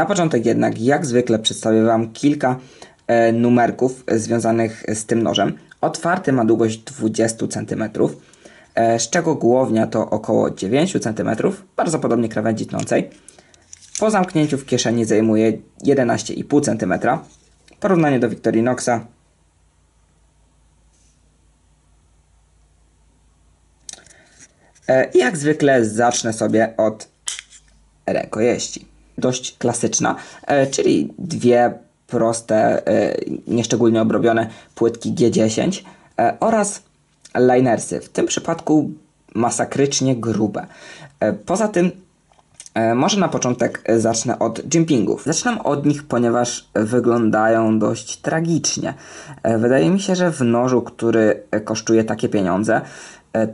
Na początek jednak, jak zwykle, przedstawię Wam kilka e, numerków związanych z tym nożem. Otwarty ma długość 20 cm, e, z czego głownia to około 9 cm, bardzo podobnie krawędzi tnącej. Po zamknięciu w kieszeni zajmuje 11,5 cm. Porównanie do Victorinoxa. E, I jak zwykle zacznę sobie od rękojeści. Dość klasyczna, e, czyli dwie proste, e, nieszczególnie obrobione płytki G10 e, oraz linersy. W tym przypadku masakrycznie grube. Poza tym Może na początek zacznę od jumpingów. Zaczynam od nich, ponieważ wyglądają dość tragicznie. Wydaje mi się, że w nożu, który kosztuje takie pieniądze,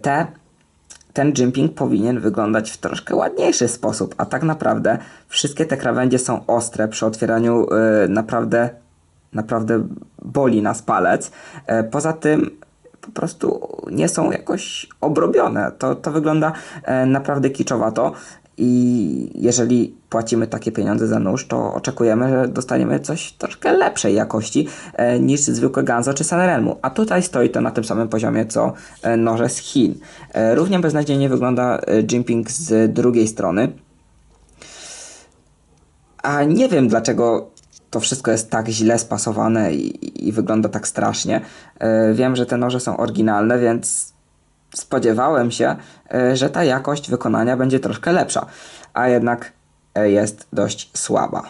te, ten jumping powinien wyglądać w troszkę ładniejszy sposób, a tak naprawdę wszystkie te krawędzie są ostre. Przy otwieraniu e, naprawdę, naprawdę boli nas palec. E, Poza tym po prostu nie są jakoś obrobione. To, to wygląda e, naprawdę kiczowato i jeżeli płacimy takie pieniądze za nóż, to oczekujemy, że dostaniemy coś troszkę lepszej jakości e, niż zwykłe Ganzo czy Sanremo. A tutaj stoi to na tym samym poziomie co e, noże z Chin. E, równie beznadziejnie wygląda jimping z drugiej strony. A nie wiem dlaczego to wszystko jest tak źle spasowane i, i wygląda tak strasznie. Wiem, że te noże są oryginalne, więc spodziewałem się, że ta jakość wykonania będzie troszkę lepsza, a jednak jest dość słaba.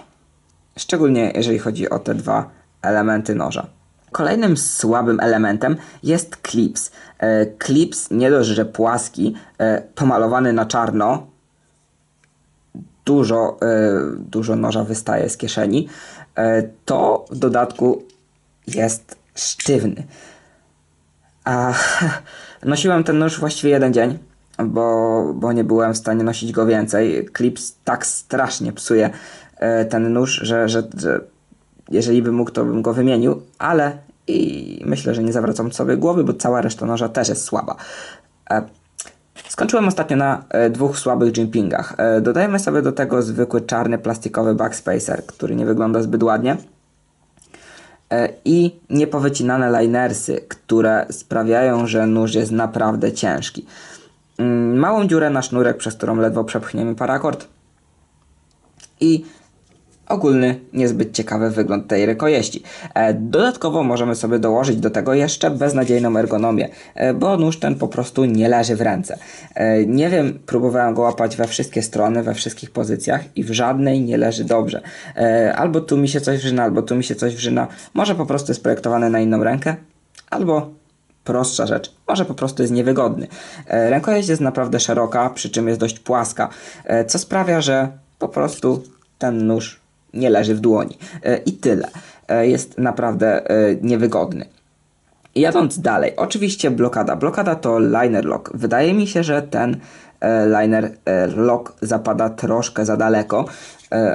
Szczególnie jeżeli chodzi o te dwa elementy noża. Kolejnym słabym elementem jest klips. E, Klips nie dość, że płaski, e, pomalowany na czarno, dużo, e, dużo noża wystaje z kieszeni, to w dodatku jest sztywny. Nosiłem ten nóż właściwie jeden dzień, bo, bo nie byłem w stanie nosić go więcej. Clips tak strasznie psuje e, ten nóż, że, że, że jeżeli bym mógł, to bym go wymienił, ale i myślę, że nie zawracam sobie głowy, bo cała reszta noża też jest słaba. E, Skończyłem ostatnio na e, dwóch słabych jumpingach. Dodajmy sobie do tego zwykły czarny plastikowy backspacer, który nie wygląda zbyt ładnie. I niepowycinane linersy, które sprawiają, że nóż jest naprawdę ciężki. Mm, Małą dziurę na sznurek, przez którą ledwo przepchniemy parakord. I ogólny, niezbyt ciekawy wygląd tej rękojeści. E, Dodatkowo możemy sobie dołożyć do tego jeszcze beznadziejną ergonomię, e, bo nóż ten po prostu nie leży w ręce. E, Nie wiem, próbowałem go łapać we wszystkie strony, we wszystkich pozycjach i w żadnej nie leży dobrze. Albo tu mi się coś wrzyna, albo tu mi się coś wrzyna. Może po prostu jest projektowany na inną rękę, albo prostsza rzecz, może po prostu jest niewygodny. E, Rękojeść jest naprawdę szeroka, przy czym jest dość płaska, e, co sprawia, że po prostu ten nóż nie leży w dłoni. E, I tyle. Jest naprawdę niewygodny. Jadąc dalej, oczywiście blokada. Blokada to liner lock. Wydaje mi się, że ten liner lock zapada troszkę za daleko,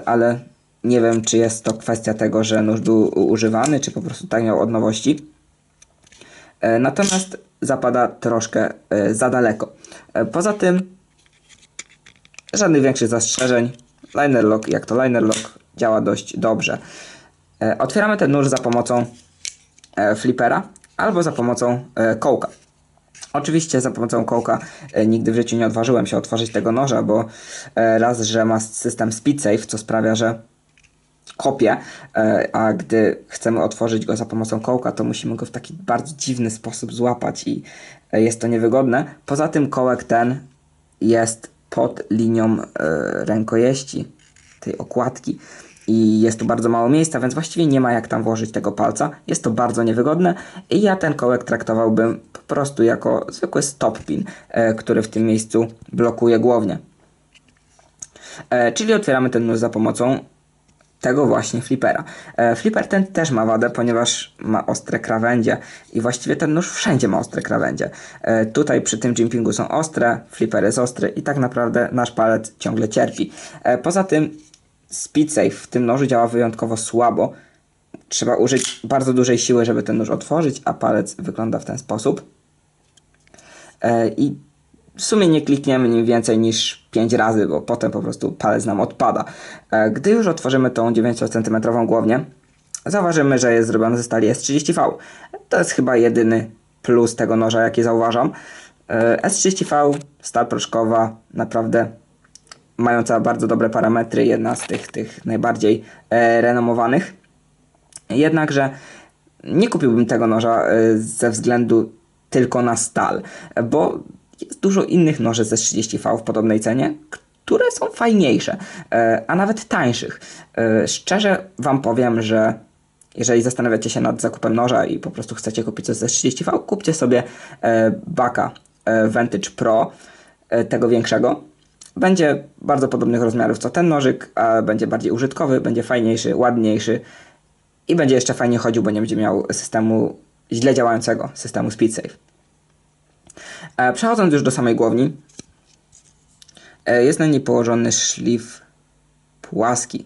ale nie wiem, czy jest to kwestia tego, że nóż był używany, czy po prostu tak miał od nowości. E, Natomiast zapada troszkę e, za daleko. E, Poza tym żadnych większych zastrzeżeń. Liner lock, jak to liner lock, działa dość dobrze. Otwieramy ten nóż za pomocą flipera albo za pomocą kołka. Oczywiście za pomocą kołka nigdy w życiu nie odważyłem się otworzyć tego noża, bo raz, że ma system SpeedSafe, co sprawia, że kopie, e, a gdy chcemy otworzyć go za pomocą kołka, to musimy go w taki bardzo dziwny sposób złapać i e, jest to niewygodne. Poza tym kołek ten jest pod linią e, rękojeści tej okładki i jest tu bardzo mało miejsca, więc właściwie nie ma jak tam włożyć tego palca. Jest to bardzo niewygodne i ja ten kołek traktowałbym po prostu jako zwykły stop pin, który w tym miejscu blokuje głownię. Czyli otwieramy ten nóż za pomocą tego właśnie flipera. E, Flipper ten też ma wadę, ponieważ ma ostre krawędzie i właściwie ten nóż wszędzie ma ostre krawędzie. E, Tutaj przy tym jumpingu są ostre, flipper jest ostry i tak naprawdę nasz palec ciągle cierpi. E, Poza tym SpeedSafe w tym nożu działa wyjątkowo słabo. Trzeba użyć bardzo dużej siły, żeby ten nóż otworzyć, a palec wygląda w ten sposób. I w sumie nie klikniemy nim więcej niż 5 razy, bo potem po prostu palec nam odpada. E, Gdy już otworzymy tą 9 cm głownię, zauważymy, że jest zrobiony ze stali S30V. To jest chyba jedyny plus tego noża, jaki zauważam. E, S30V, stal proszkowa, naprawdę mająca bardzo dobre parametry, jedna z tych, tych najbardziej e, renomowanych. Jednakże nie kupiłbym tego noża ze względu tylko na stal, bo jest dużo innych noży ze 30V w podobnej cenie, które są fajniejsze, e, a nawet tańszych. E, Szczerze Wam powiem, że jeżeli zastanawiacie się nad zakupem noża i po prostu chcecie kupić coś ze 30V, kupcie sobie e, Baka Vantage Pro, tego większego. Będzie bardzo podobnych rozmiarów co ten nożyk, a będzie bardziej użytkowy, będzie fajniejszy, ładniejszy i będzie jeszcze fajnie chodził, bo nie będzie miał systemu źle działającego, systemu SpeedSafe. E, Przechodząc już do samej głowni, e, jest na niej położony szlif płaski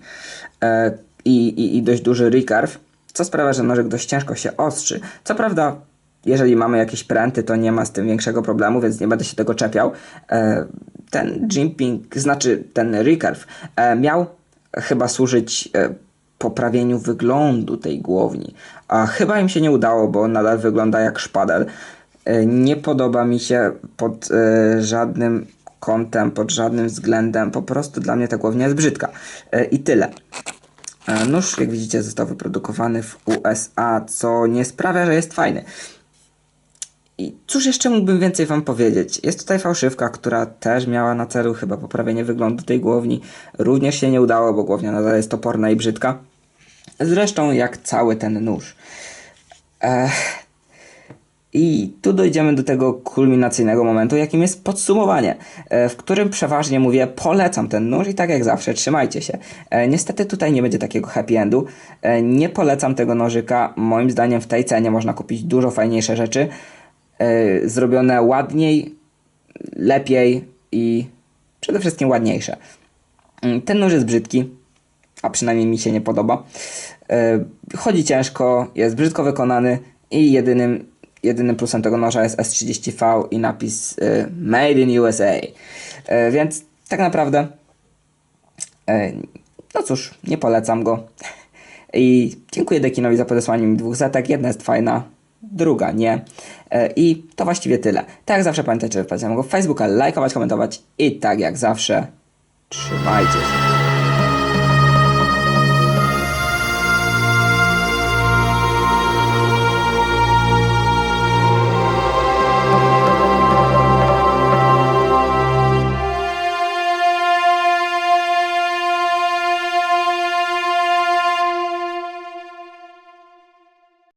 e, i, i, i dość duży recurve, co sprawia, że nożyk dość ciężko się ostrzy. Co prawda, jeżeli mamy jakieś pręty, to nie ma z tym większego problemu, więc nie będę się tego czepiał. Ten jimping, znaczy ten e, miał chyba służyć poprawieniu wyglądu tej głowni. A chyba im się nie udało, bo nadal wygląda jak szpadel. E, Nie podoba mi się pod e, żadnym kątem, pod żadnym względem. Po prostu dla mnie ta głownia jest brzydka. E, I tyle. Nóż, jak widzicie, został wyprodukowany w USA, co nie sprawia, że jest fajny. I cóż jeszcze mógłbym więcej Wam powiedzieć? Jest tutaj fałszywka, która też miała na celu chyba poprawienie wyglądu tej głowni. Również się nie udało, bo głownia nadal jest toporna i brzydka. Zresztą jak cały ten nóż. Ech. I tu dojdziemy do tego kulminacyjnego momentu, jakim jest podsumowanie, e, w którym przeważnie mówię, polecam ten nóż i tak jak zawsze, trzymajcie się. E, Niestety tutaj nie będzie takiego happy endu. E, Nie polecam tego nożyka. Moim zdaniem w tej cenie można kupić dużo fajniejsze rzeczy, zrobione ładniej, lepiej i przede wszystkim ładniejsze. Mm, Ten nóż jest brzydki, a przynajmniej mi się nie podoba. Chodzi ciężko, jest brzydko wykonany i jedynym, jedynym plusem tego noża jest S30V i napis e, Made in USA. E, Więc tak naprawdę, e, no cóż, nie polecam go. I dziękuję Dekinowi za podesłanie mi dwóch zetek. Jedna jest fajna, druga nie. I to właściwie tyle. Tak jak zawsze pamiętajcie, że wpadźcie na mojego Facebooka, lajkować, komentować i tak jak zawsze trzymajcie się.